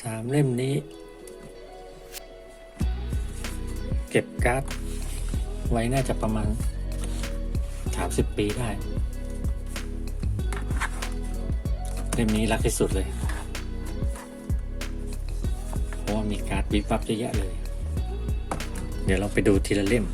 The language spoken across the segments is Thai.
สามเล่มนี้ เก็บการ์ดไว้น่าจะประมาณสามสิบปีได้ เล่มนี้รักที่สุดเลย เพราะว่ามีการ์ดวิบวับเยอะแยะเลย เดี๋ยวเราไปดูทีละเล่ม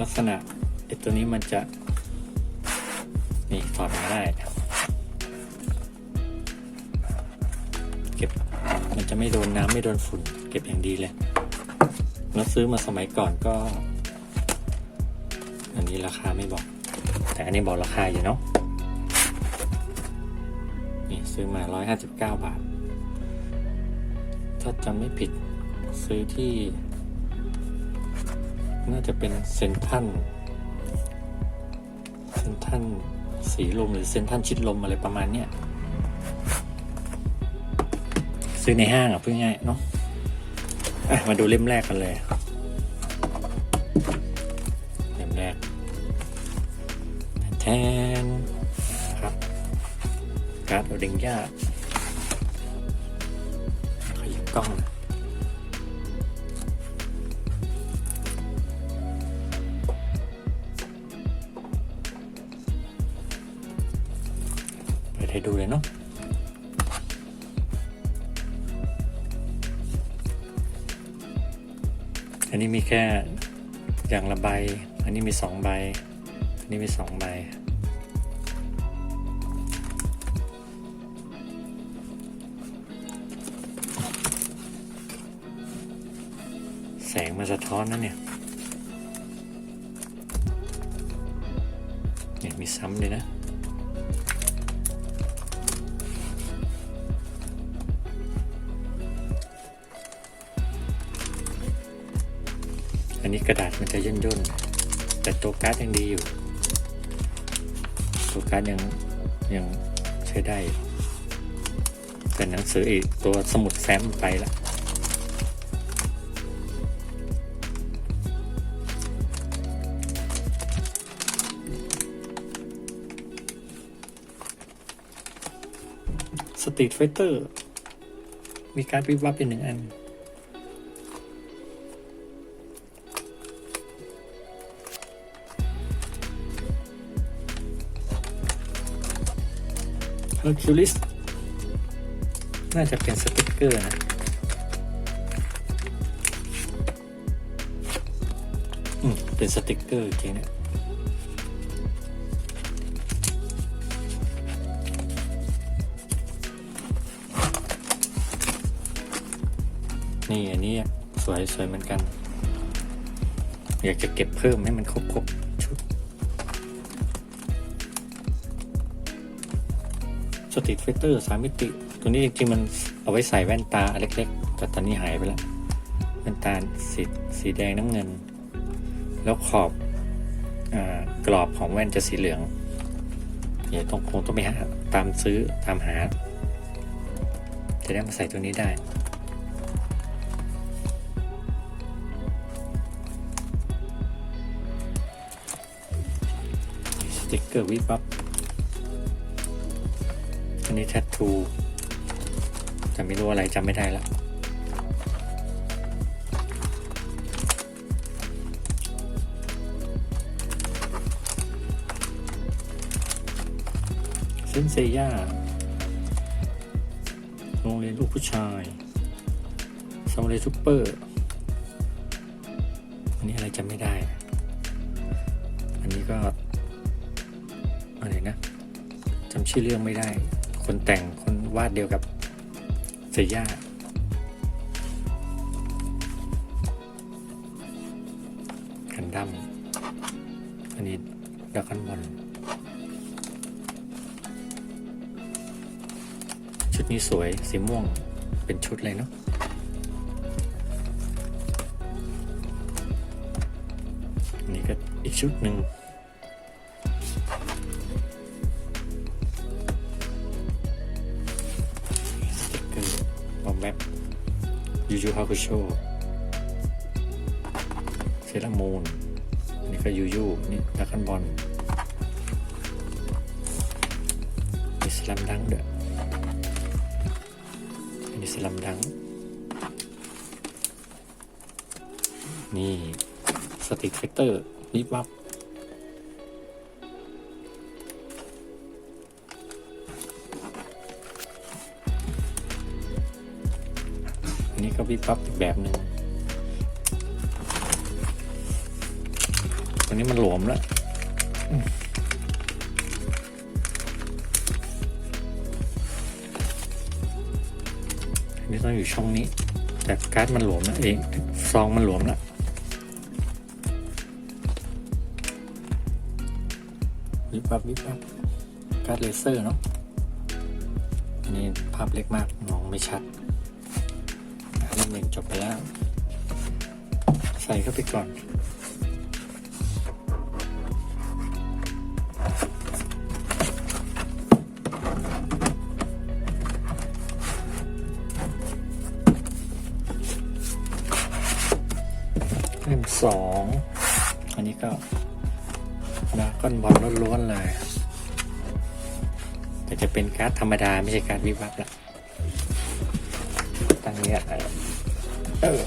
ลักษณะไอ้ตัวนี้มันจะนี่ถอดมาได้ จะไม่โดนน้ำไม่โดนฝุ่น เก็บอย่างดีเลยแล้วซื้อมาสมัยก่อนก็ อันนี้ราคาไม่บอก แต่อันนี้บอกราคาอยู่เนาะนี่ซื้อมา 159 บาท ถ้าจำไม่ผิดซื้อที่ น่าจะเป็นเซนทันเซนทันสีลมหรือเซนทันชิดลมอะไรประมาณเนี้ย ซื้อในห้างอะเพูดง่ายเนาะมาดูเล่มแรกกันเลยเล่มแรกแทนครับการ์ดโอเดงยาขยิบกล้องนะเปิดให้ดูเลยเนาะ อันนี้มีแค่อย่างละใบ อันนี้มีสองใบ อันนี้มีสองใบ แสงมาสะท้อนนะเนี่ย เนี่ยมีซ้ำเลยนะ กระดาษมันจะย่นย่นแต่ตัวการ์ดยังดีอยู่ ตัวการ์ดยังยังใช้ได้ แต่หนังสืออีกตัวสมุดแฟ้มไปละสตรีทไฟเตอร์ มีการดวิบวับเป็นหนึ่งอัน อร์คิวลิสน่าจะเป็นสติกเกอร์นะอืมเป็นสติกเกอร์จริงเนี่ยนี่อันนี้สวยสวยเหมือนกัน อยากจะเก็บเพิ่มให้มันครบครบๆ ตรีทไฟเตอร์สามมิติ ตัวนี้จริงๆมันเอาไว้ใส่แว่นตาเล็กๆ แต่ตอนนี้หายไปแล้วแว่นตาสีสีแดงน้ำเงิน แล้วขอบอกรอบของแว่นจะสีเหลืองเดี๋ยวต้องคงต้องไปหาตามซื้อตามหา จะได้มาใส่ตัวนี้ได้สติกเกอร์วิบวับ นี้แทททูจะไม่รู้อะไรจำไม่ได้ละเซนเซย่าโรงเรียนลูกผู้ชายซามูไรซูเปอร์ อันนี้อะไรจำไม่ได้ อันนี้ก็อะไรนะจำชื่อเรื่องไม่ได้ คนแต่งคนวาดเดียวกับเซย่ากันดั้มอันนี้ดากันบอลชุดนี้สวยสีม่วงเป็นชุดเลยเนาะอันนี้ก็อีกชุดหนึ่ง ยูยูฮาคุโชเซรามูนนี่ก็ยูยูนี่ดักกันบอลมีสลัมดังเด้อนี่สลัมดัง นี่ สติกเฟกเตอร์วิบวับ วิบวับอีกแบบหนึ่งอันนี้มันหลวมแล้วอันนี้ต้องอยู่ช่องนี้ แต่การ์ดมันหลวมนะเองซองมันหลวมแล้ววิบวับวิบวับการ์ดเลเซอร์เนาะอันนี้ภาพเล็กมากมองไม่ชัด หนึ่งจบไปแล้ว ใส่เข้าไปก่อน เล่มสอง อันนี้ก็ดาก้อนบอลล้วนๆเลย แต่จะเป็นการ์ดธรรมดา ไม่ใช่การวิบวับละตั้งเนี้ย เออ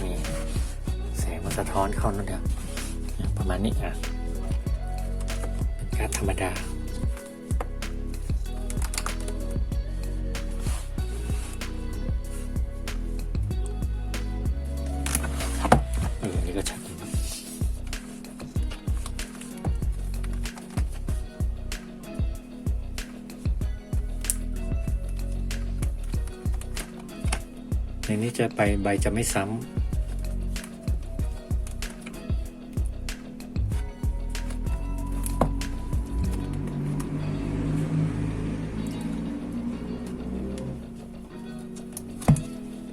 นี่แสงมันสะท้อนเข้านั่นเดียวประมาณนี้อะเป็นการธรรมดา จะไปใบจะไม่ซ้ำ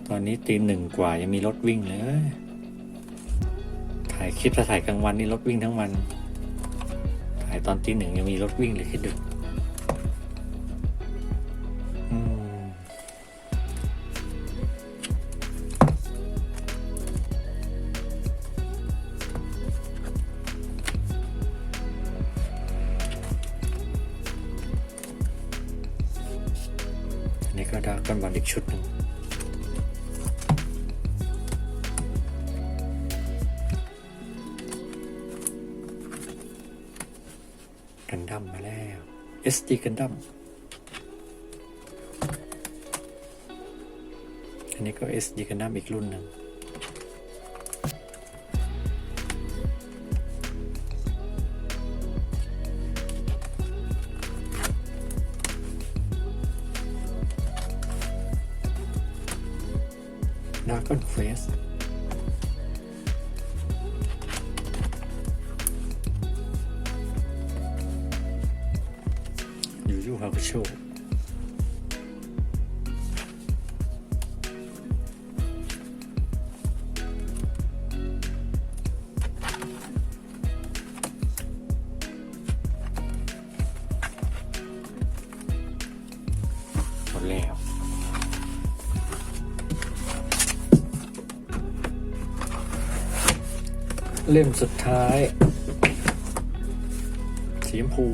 ตอนนี้ตีหนึ่งกว่ายังมีรถวิ่งเลย ถ่ายคลิปถ้าถ่ายกลางวันนี่รถวิ่งทั้งวัน ถ่ายตอนตีหนึ่งยังมีรถวิ่งเลยคิดดู นี้ก็ดาก้อนอลอีกชุดหนึ่งกันดั้มมาแล้ว SD กันดั้มอันนี้ก็ SD กันดั้มอีกรุ่นหนึ่ง ดาร์กอนเฟสยูยูฮาคุโชหมดแล้ว เล่มสุดท้าย สีชมพู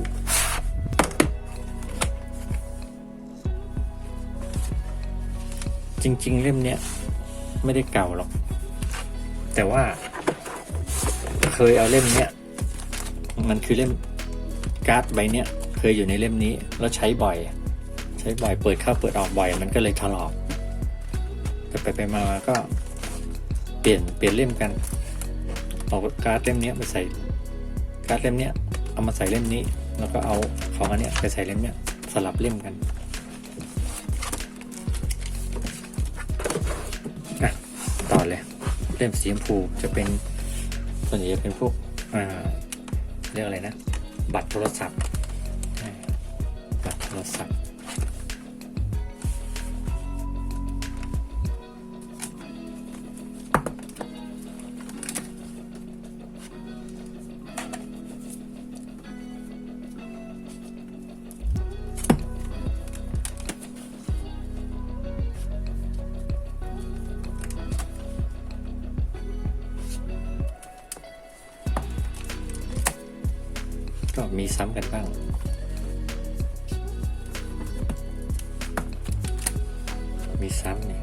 จริง ๆ เล่มเนี้ยไม่ได้เก่าหรอก แต่ว่า เคยเอาเล่มเนี้ยมันคือเล่มการ์ดใบเนี้ยเคยอยู่ในเล่มนี้แล้วใช้บ่อย ใช้บ่อยเปิดเข้าเปิดออกบ่อย มันก็เลยถลอกแต่ไปไปมาก็เปลี่ยนเปลี่ยนเล่มกัน เอาการ์ดเล่มเนี้ยไปใส่การ์ดเล่มเนี้ยเอามาใส่เล่มนี้ แล้วก็เอาของอันเนี้ยไปใส่เล่มเนี้ยสลับเล่มกันอะต่อเลยเล่มสีชมพูจะเป็นส่วนใหญ่จะเป็นพวกอ่าเรียกอะไรนะ บัตรโทรศัพท์บัตรโทรศัพท์ มีซ้ำกันบ้าง มีซ้ำนี่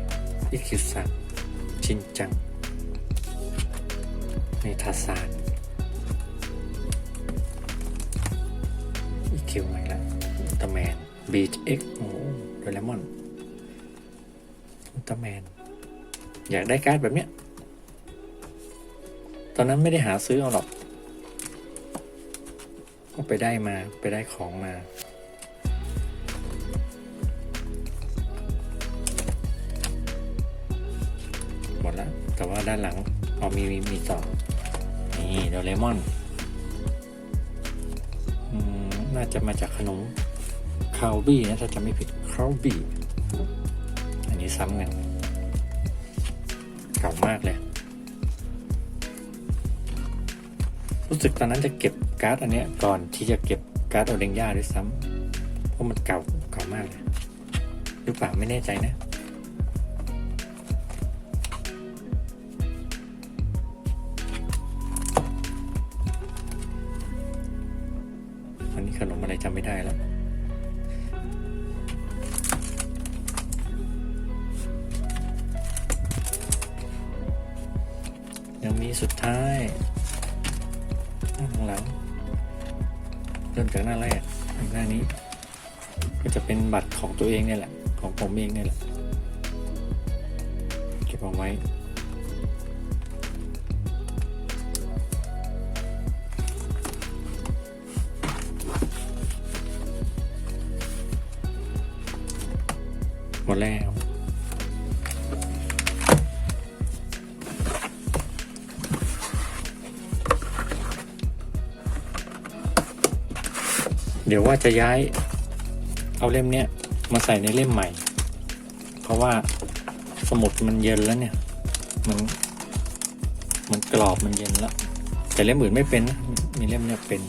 อีคิซังชินจังนี่ทาซานอีคิวใหม่ละอุตร้าแมนบีชเอ็กโอ้โดเรมอนอุตร้าแมน อยากได้การ์ดแบบเนี้ย ตอนนั้นไม่ได้หาซื้อเอาหรอก ก็ไปได้มาไปได้ของมา หมดแล้วแต่ว่าด้านหลังเอามีมีมีต่อนี่โดเรมอนอน่าจะมาจากขนมคาวบี้นะถ้าจำไม่ผิดคาวบี้อันนี้ซ้ำกันเก่ามากเลย รู้สึกตอนนั้นจะเก็บการ์ดอันเนี้ยก่อนที่จะเก็บการ์ดโอเดงย่าด้วยซ้ำเพราะมันเก่าเก่ามากเลยหรือเปล่าไม่แน่ใจนะอันนี้ขนมอะไรจำไม่ได้แล้วยังมีสุดท้ายางหลังเริ่มจากหน้าแรกหน้านี้ ก็จะเป็นบัตรของตัวเองเนี่ยแหละ ของผมเองเนี่ยแหละเก็บเอาไว้หมดแล้ว เดี๋ยวว่าจะย้ายเอาเล่มเนี้ยมาใส่ในเล่มใหม่ เพราะว่าสมุดมันเย็นแล้วเนี่ย มัน มันกรอบมันเย็นแล้ว แต่เล่มอื่นไม่เป็นนะมีเล่มเนี้ยเป็น